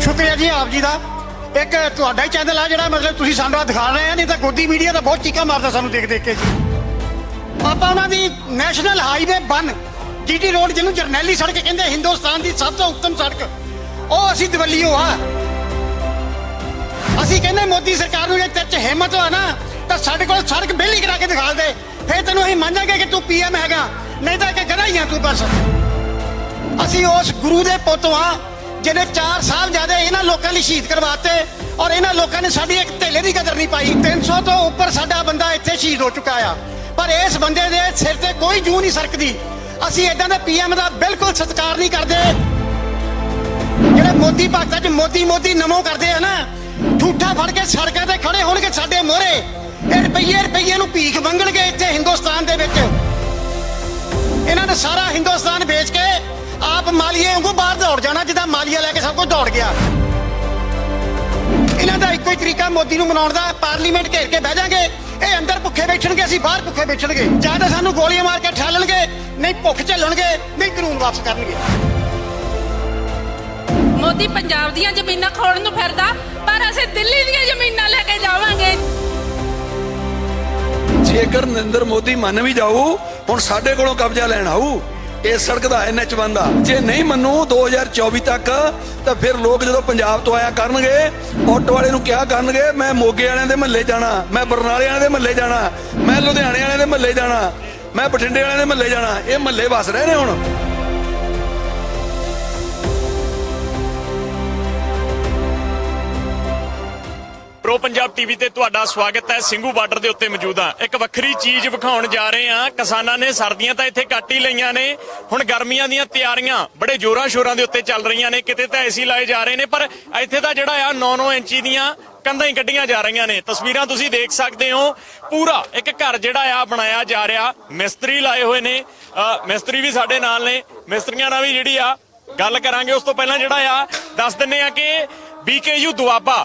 ਸ਼ੁਕਰੀਆ ਜੀ ਆਪ ਜੀ ਦਾ। ਇੱਕ ਤੁਹਾਡਾ ਹੀ ਚੈਨਲ ਆ ਜਿਹੜਾ ਮਤਲਬ ਤੁਸੀਂ ਸਾਨੂੰ ਆਹ ਦਿਖਾ ਰਹੇ ਆ, ਨਹੀਂ ਤਾਂ ਗੋਦੀ ਮੀਡੀਆ ਤਾਂ ਬਹੁਤ ਚੀਕਾਂ ਮਾਰਦਾ ਸਾਨੂੰ ਦੇਖ ਦੇਖ ਕੇ ਜੀ। ਆਪਾਂ ਉਹਨਾਂ ਦੀ ਨੈਸ਼ਨਲ ਹਾਈਵੇ 1 ਜੀਟੀ ਰੋਡ ਜਿਹਨੂੰ ਜਰਨੈਲੀ ਸੜਕ ਕਹਿੰਦੇ ਹਿੰਦੁਸਤਾਨ ਦੀ ਸਭ ਤੋਂ ਉੱਤਮ ਸੜਕ। ਉਹ ਅਸੀਂ ਦਵੱਲੀਓ ਆ। ਅਸੀਂ ਕਹਿੰਦੇ ਮੋਦੀ ਸਰਕਾਰ ਨੂੰ ਜੇ ਤੇਰੇ ਚ ਹਿੰਮਤ ਹੋਆ ਨਾ, ਤਾਂ ਸਾਡੇ ਕੋਲ ਸੜਕ ਬੇਲੀ ਕਰਾ ਕੇ ਦਿਖਾ ਦੇ। ਫੇਰ ਤੈਨੂੰ ਅਸੀਂ ਮੰਨਾਂਗੇ ਕਿ ਤੂੰ ਪੀਐਮ ਹੈਗਾ। ਨਹੀਂ ਤਾਂ ਕਿ ਗਧਾ ਤੂੰ ਬਸ। ਅਸੀਂ ਉਸ ਗੁਰੂ ਦੇ ਪੁੱਤ ਆ ਜਿਹਨੇ 4 ਸਾਲ ਇਹਨਾਂ ਲੋਕਾਂ ਲਈ ਸ਼ਹੀਦ ਕਰਵਾਤੇ ਔਰ ਇਹਨਾਂ ਲੋਕਾਂ ਨੇ ਸਾਡੀ ਇੱਕ ਧੇਲੇ ਦੀ ਕਦਰ ਨਹੀਂ ਪਾਈ। 300 ਤੋਂ ਉੱਪਰ ਸਾਡਾ ਬੰਦਾ ਇੱਥੇ ਸ਼ਹੀਦ ਹੋ ਚੁੱਕਾ ਆ। ਪਰ ਇਸ ਬੰਦੇ ਦੇ ਸਿਰ ਤੇ ਕੋਈ ਜੂ ਨਹੀਂ ਸਰਕਦੀ। ਅਸੀਂ ਇਦਾਂ ਦੇ ਪੀਐਮ ਦਾ ਬਿਲਕੁਲ ਸਤਿਕਾਰ ਨਹੀਂ ਕਰਦੇ। ਜਿਹੜੇ ਮੋਦੀ ਭਗਤਾਂ 'ਚ ਮੋਦੀ ਮੋਦੀ ਨਮੋ ਕਰਦੇ ਆ ਨਾ, ਠੂਠਾ ਫੜ ਕੇ ਸੜਕਾਂ ਤੇ ਖੜੇ ਹੋਣਗੇ ਸਾਡੇ ਮੋਹਰੇ। ਇਹ ਰੁਪਈਏ ਰੁਪਈਏ ਨੂੰ ਭੀਖ ਮੰਗਣਗੇ ਇੱਥੇ ਹਿੰਦੁਸਤਾਨ ਦੇ ਵਿੱਚ। ਇਹਨਾਂ ਨੇ ਸਾਰਾ ਹਿੰਦੁਸਤਾਨ ਵੇਚ ਕੇ ਆਪ ਮਾਲੀਏ ਵਾਂਗੂ ਬਾਹਰ ਦੌੜ ਜਾਣਾ, ਜਿੱਦਾਂ ਮਾਲੀਆ ਲੈ ਕੇ ਸਭ ਕੁਝ ਦੌੜ ਗਿਆ। ਇਹਨਾਂ ਦਾ ਇੱਕੋ ਹੀ ਤਰੀਕਾ, ਮੋਦੀ ਨੂੰ ਮਨਾਉਣ ਦਾ, ਪਾਰਲੀਮੈਂਟ ਘੇਰ ਕੇ ਬਹਿ ਜਾਾਂਗੇ। ਇਹ ਅੰਦਰ ਭੁੱਖੇ ਬੈਠਣਗੇ, ਅਸੀਂ ਬਾਹਰ ਭੁੱਖੇ ਬੈਠਣਗੇ। ਜਾਂ ਤਾਂ ਸਾਨੂੰ ਗੋਲੀਆਂ ਮਾਰ ਕੇ ਠਾਲਣਗੇ ਨਹੀਂ ਭੁੱਖ ਝੱਲਣਗੇ, ਨਹੀਂ ਕਾਨੂੰਨ ਵਾਪਸ ਕਰਨਗੇ। ਮੋਦੀ ਪੰਜਾਬ ਦੀਆਂ ਜ਼ਮੀਨਾਂ ਖੋਣ ਨੂੰ ਫਿਰਦਾ, ਪਰ ਅਸੀਂ ਦਿੱਲੀ ਦੀਆਂ ਜ਼ਮੀਨਾਂ ਲੈ ਕੇ ਜਾਵਾਂਗੇ। ਜੇਕਰ ਨਰਿੰਦਰ ਮੋਦੀ ਮੰਨ ਵੀ ਜਾਊ, ਹੁਣ ਸਾਡੇ ਕੋਲੋਂ ਕਬਜ਼ਾ ਲੈਣ ਆਊ ਇਸ ਸੜਕ ਦਾ ਐਨਐਚ ਦਾ। ਜੇ ਨਹੀਂ ਮੰਨੂ 2024 ਤੱਕ, ਤਾਂ ਫਿਰ ਲੋਕ ਜਦੋਂ ਪੰਜਾਬ ਤੋਂ ਆਇਆ ਕਰਨਗੇ, ਆਟੋ ਵਾਲੇ ਨੂੰ ਕਿਹਾ ਕਰਨਗੇ, ਮੈਂ ਮੋਗੇ ਵਾਲਿਆਂ ਦੇ ਮਹੱਲੇ ਜਾਣਾ, ਮੈਂ ਬਰਨਾਲੇ ਵਾਲਿਆਂ ਦੇ ਮਹੱਲੇ ਜਾਣਾ, ਮੈਂ ਲੁਧਿਆਣੇ ਵਾਲਿਆਂ ਦੇ ਮਹੱਲੇ ਜਾਣਾ, ਮੈਂ ਬਠਿੰਡੇ ਵਾਲਿਆਂ ਦੇ ਮਹੱਲੇ ਜਾਣਾ, ਇਹ ਮਹੱਲੇ ਵਸ ਰਹੇ ਨੇ ਹੁਣ। ਪ੍ਰੋ ਪੰਜਾਬ ਟੀਵੀ ਤੇ ਤੁਹਾਡਾ ਸਵਾਗਤ ਹੈ। ਸਿੰਘੂ ਬਾਰਡਰ ਦੇ ਉੱਤੇ ਮੌਜੂਦ ਹਾਂ। ਇੱਕ ਵੱਖਰੀ ਚੀਜ਼ ਵਿਖਾਉਣ ਜਾ ਰਹੇ ਹਾਂ। ਕਿਸਾਨਾਂ ਨੇ ਸਰਦੀਆਂ ਤਾਂ ਇੱਥੇ ਕੱਟ ਹੀ ਲਈਆਂ ਨੇ। ਹੁਣ ਗਰਮੀਆਂ ਦੀਆਂ ਤਿਆਰੀਆਂ ਬੜੇ ਜ਼ੋਰਾਂ ਸ਼ੋਰਾਂ ਦੇ ਉੱਤੇ ਚੱਲ ਰਹੀਆਂ ਨੇ। ਕਿਤੇ ਤਾਂ ਏਸੀ ਲਾਏ ਜਾ ਰਹੇ ਨੇ, ਪਰ ਇੱਥੇ ਤਾਂ ਜਿਹੜਾ ਆ 9-9 ਇੰਚੀ ਦੀਆਂ ਕੰਧਾਂ ਹੀ ਕੱਢੀਆਂ ਜਾ ਰਹੀਆਂ ਨੇ। ਤਸਵੀਰਾਂ ਤੁਸੀਂ ਦੇਖ ਸਕਦੇ ਹੋ। ਪੂਰਾ ਇੱਕ ਘਰ ਜਿਹੜਾ ਆ ਬਣਾਇਆ ਜਾ ਰਿਹਾ। ਮਿਸਤਰੀ ਲਾਏ ਹੋਏ ਨੇ। ਮਿਸਤਰੀ ਵੀ ਸਾਡੇ ਨਾਲ ਨੇ। ਮਿਸਤਰੀਆਂ ਨਾਲ ਵੀ ਜਿਹੜੀ ਆ ਗੱਲ ਕਰਾਂਗੇ। ਉਸ ਤੋਂ ਪਹਿਲਾਂ ਜਿਹੜਾ ਆ, ਦੱਸ ਦਿੰਨੇ ਆ ਕਿ ਬੀਕੇਯੂ ਦੁਆਬਾ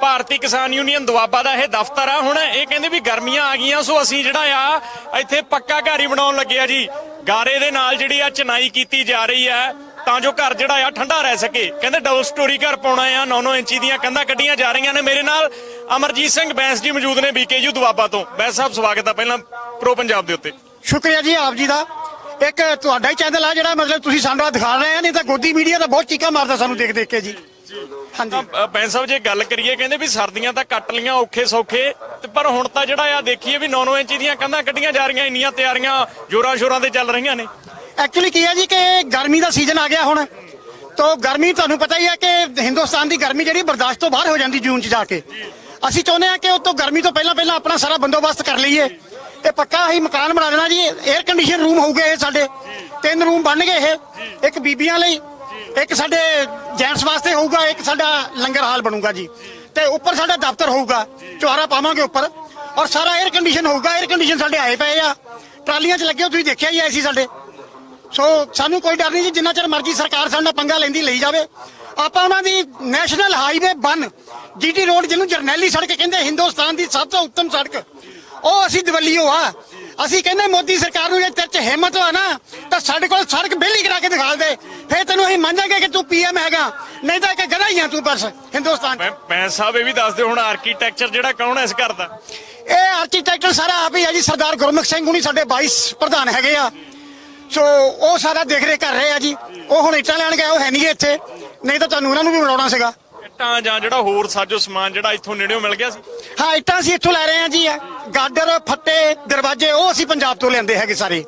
ਭਾਰਤੀ ਕਿਸਾਨ ਯੂਨੀਅਨ ਦੁਆਬਾ ਦਾ ਇਹ ਦਫ਼ਤਰ ਆ। ਹੁਣ ਇਹ ਕਹਿੰਦੇ ਵੀ ਗਰਮੀਆਂ ਆ ਗਈਆਂ, ਸੋ ਅਸੀਂ ਜਿਹੜਾ ਆ, ਇੱਥੇ ਪੱਕਾ ਘਰ ਹੀ ਬਣਾਉਣ ਲੱਗੇ ਆ ਜੀ। ਗਾਰੇ ਦੇ ਨਾਲ ਜਿਹੜੀ ਆ ਚਨਾਈ ਕੀਤੀ ਜਾ ਰਹੀ ਹੈ ਤਾਂ ਜੋ ਘਰ ਜਿਹੜਾ ਆ ਠੰਡਾ ਰਹਿ ਸਕੇ। ਕਹਿੰਦੇ ਡਬਲ ਸਟੋਰੀ ਘਰ ਪਾਉਣਾ ਆ 9-9 ਇੰਚੀ ਦੀਆਂ ਕੰਧਾਂ ਕੱਢੀਆਂ ਜਾ ਰਹੀਆਂ ਨੇ। ਮੇਰੇ ਨਾਲ ਅਮਰਜੀਤ ਸਿੰਘ ਬੈਂਸ ਜੀ ਮੌਜੂਦ ਨੇ ਬੀਕੇਯੂ ਦੁਆਬਾ ਤੋਂ। ਬੈਂਸ ਸਾਹਿਬ, ਸਵਾਗਤ ਆ ਪਹਿਲਾਂ ਪ੍ਰੋ ਪੰਜਾਬ ਦੇ ਉੱਤੇ। ਸ਼ੁਕਰੀਆ ਜੀ ਆਪ ਜੀ ਦਾ। ਇੱਕ ਤੁਹਾਡਾ ਹੀ ਚੈਨਲ ਆ ਜਿਹੜਾ ਮਤਲਬ ਤੁਸੀਂ ਸਾਨੂੰ ਦਿਖਾ ਰਹੇ ਆ, ਨਹੀਂ ਤਾਂ ਗੋਦੀ ਮੀਡੀਆ ਤਾਂ ਬਹੁਤ ਚੀਕਾਂ ਮਾਰਦਾ ਸਾਨੂੰ ਦੇਖ ਦੇਖ ਕੇ ਜੀ। ਹਾਂਜੀ। ਬੈਂਸ ਸਾਹਿਬ ਜੇ ਗੱਲ ਕਰੀਏ ਕਹਿੰਦੇ ਵੀ ਸਰਦੀਆਂ ਤਾਂ ਕੱਟ ਲੀਆਂ ਔਖੇ ਸੌਖੇ ਤੇ ਪਰ ਹੁਣ ਤਾਂ ਜਿਹੜਾ ਆ ਦੇਖੀਏ ਵੀ 9-9 ਇੰਚੀ ਦੀਆਂ ਕੰਧਾਂ ਕੱਢੀਆਂ ਜਾ ਰਹੀਆਂ ਇੰਨੀਆਂ ਤਿਆਰੀਆਂ ਜੋਰਾਂ ਸ਼ੋਰਾਂ ਤੇ ਚੱਲ ਰਹੀਆਂ ਨੇ। ਐਕਚੁਅਲੀ ਕੀ ਹੈ ਜੀ ਕਿ ਗਰਮੀ ਦਾ ਸੀਜ਼ਨ ਆ ਗਿਆ ਹੁਣ। ਤੋ ਗਰਮੀ ਤੁਹਾਨੂੰ ਪਤਾ ਹੀ ਹੈ ਕਿ ਹਿੰਦੁਸਤਾਨ ਦੀ ਗਰਮੀ ਜਿਹੜੀ ਬਰਦਾਸ਼ਤ ਤੋਂ ਬਾਹਰ ਹੋ ਜਾਂਦੀ ਜੂਨ ਚ ਜਾ ਕੇ। ਅਸੀਂ ਚਾਹੁੰਦੇ ਹਾਂ ਕਿ ਉਹ ਤੋਂ ਗਰਮੀ ਤੋਂ ਪਹਿਲਾਂ ਪਹਿਲਾਂ ਆਪਣਾ ਸਾਰਾ ਬੰਦੋਬਸਤ ਕਰ ਲਈਏ। ਤੇ ਪੱਕਾ ਅਸੀਂ ਮਕਾਨ ਬਣਾ ਦੇਣਾ ਜੀ 에ਅਰ ਕੰਡੀਸ਼ਨ ਰੂਮ ਹੋਊਗੇ ਇਹ ਸਾਡੇ। ਤਿੰਨ ਰੂਮ ਬਣਨਗੇ ਇਹ ਇੱਕ ਬੀਬੀਆਂ ਲਈ ਇੱਕ ਸਾਡੇ ਜੈਂਟਸ ਵਾਸਤੇ ਹੋਊਗਾ, ਇੱਕ ਸਾਡਾ ਲੰਗਰ ਹਾਲ ਬਣੂਗਾ ਜੀ। ਤੇ ਉੱਪਰ ਸਾਡਾ ਦਫ਼ਤਰ ਹੋਊਗਾ, ਚੁਹਾਰਾ ਪਾਵਾਂਗੇ ਉੱਪਰ। ਔਰ ਸਾਰਾ 에ਅਰ ਕੰਡੀਸ਼ਨ ਹੋਊਗਾ 에ਅਰ ਕੰਡੀਸ਼ਨ ਸਾਡੇ ਆਏ ਪਏ ਆ। ਟਰਾਲੀਆਂ 'ਚ ਲੱਗੇ ਹੋ, ਤੁਸੀਂ ਦੇਖਿਆ ਹੀ ਐਸੀ ਸਾਡੇ। ਸੋ ਸਾਨੂੰ ਕੋਈ ਡਰ ਨਹੀਂ ਜੀ, ਜਿੰਨਾ ਚਿਰ ਮਰਜ਼ੀ ਸਰਕਾਰ ਸਾਡੇ ਨਾਲ ਪੰਗਾ ਲੈਂਦੀ, ਲਈ ਜਾਵੇ। ਆਪਾਂ ਉਹਨਾਂ ਦੀ ਨੈਸ਼ਨਲ ਹਾਈਵੇ 1 ਜੀਟੀ ਰੋਡ ਜਿਹਨੂੰ ਜਰਨੈਲੀ ਸੜਕ ਕਹਿੰਦੇ ਹਿੰਦੁਸਤਾਨ ਦੀ ਸਭ ਤੋਂ ਉੱਤਮ ਸੜਕ। ਉਹ ਅਸੀਂ ਦਵੱਲੀਓ ਆ। ਅਸੀਂ ਕਹਿੰਦੇ ਮੋਦੀ ਸਰਕਾਰ ਨੂੰ ਜੇ ਤੇਰੇ ਚ ਹਿੰਮਤ ਹੋਆ ਨਾ ਤਾਂ ਸਾਡੇ ਕੋਲ ਸੜਕ ਬੇਲੀ ਕਰਾ ਕੇ ਦਿਖਾ ਦੇ। ਫੇਰ ਤੈਨੂੰ ਅਸੀਂ ਮੰਨਾਂਗੇ ਕਿ ਤੂੰ ਪੀਐਮ ਹੈਗਾ ਨਹੀਂ ਤਾਂ ਕਿ ਗਧਾ ਹੀ ਆ ਤੂੰ ਬਸ ਹਿੰਦੁਸਤਾਨ 'ਚ। ਬੈਂਸ ਸਾਹਿਬ ਇਹ ਵੀ ਦੱਸ ਦਿਓ ਹੁਣ ਆਰਕੀਟੈਕਚਰ ਜਿਹੜਾ ਕੌਣ ਹੈ ਇਸ ਘਰ ਦਾ? ਇਹ ਆਰਕੀਟੈਕਟਰ ਸਾਰਾ ਆਪ ਹੀ ਹੈ ਜੀ ਸਰਦਾਰ ਗੁਰਮੁਖ ਸਿੰਘ ਹੁਣੀ ਸਾਡੇ 22 ਪ੍ਰਧਾਨ ਹੈਗੇ ਆ। ਸੋ ਉਹ ਸਾਰਾ ਦੇਖ ਰੇਖ ਕਰ ਰਹੇ ਆ ਜੀ। ਉਹ ਹੁਣ ਇੱਟਾਂ ਲੈਣ ਗਏ ਉਹ ਹੈ ਨਹੀਂ ਇੱਥੇ। ਨਹੀਂ ਤਾਂ ਤੁਹਾਨੂੰ ਉਹਨਾਂ ਨੂੰ ਵੀ ਬੁਲਾਉਣਾ ਸੀਗਾ। ਇੱਟਾਂ ਜਾਂ ਜਿਹੜਾ ਹੋਰ ਸਾਜੋ ਸਮਾਨ ਜਿਹੜਾ ਇੱਥੋਂ ਨੇੜਿਓਂ ਮਿਲ ਗਿਆ ਸੀ? ਹਾਂ ਇੱਟਾਂ ਅਸੀਂ ਇੱਥੋਂ ਲੈ ਰਹੇ ਆ ਜੀ। ਗਾਡਰ ਫੱਟੇ ਦਰਵਾਜ਼ੇ ਉਹ ਅਸੀਂ ਪੰਜਾਬ ਤੋਂ ਲੈਂਦੇ ਹੈਗੇ ਸਾਰੇ।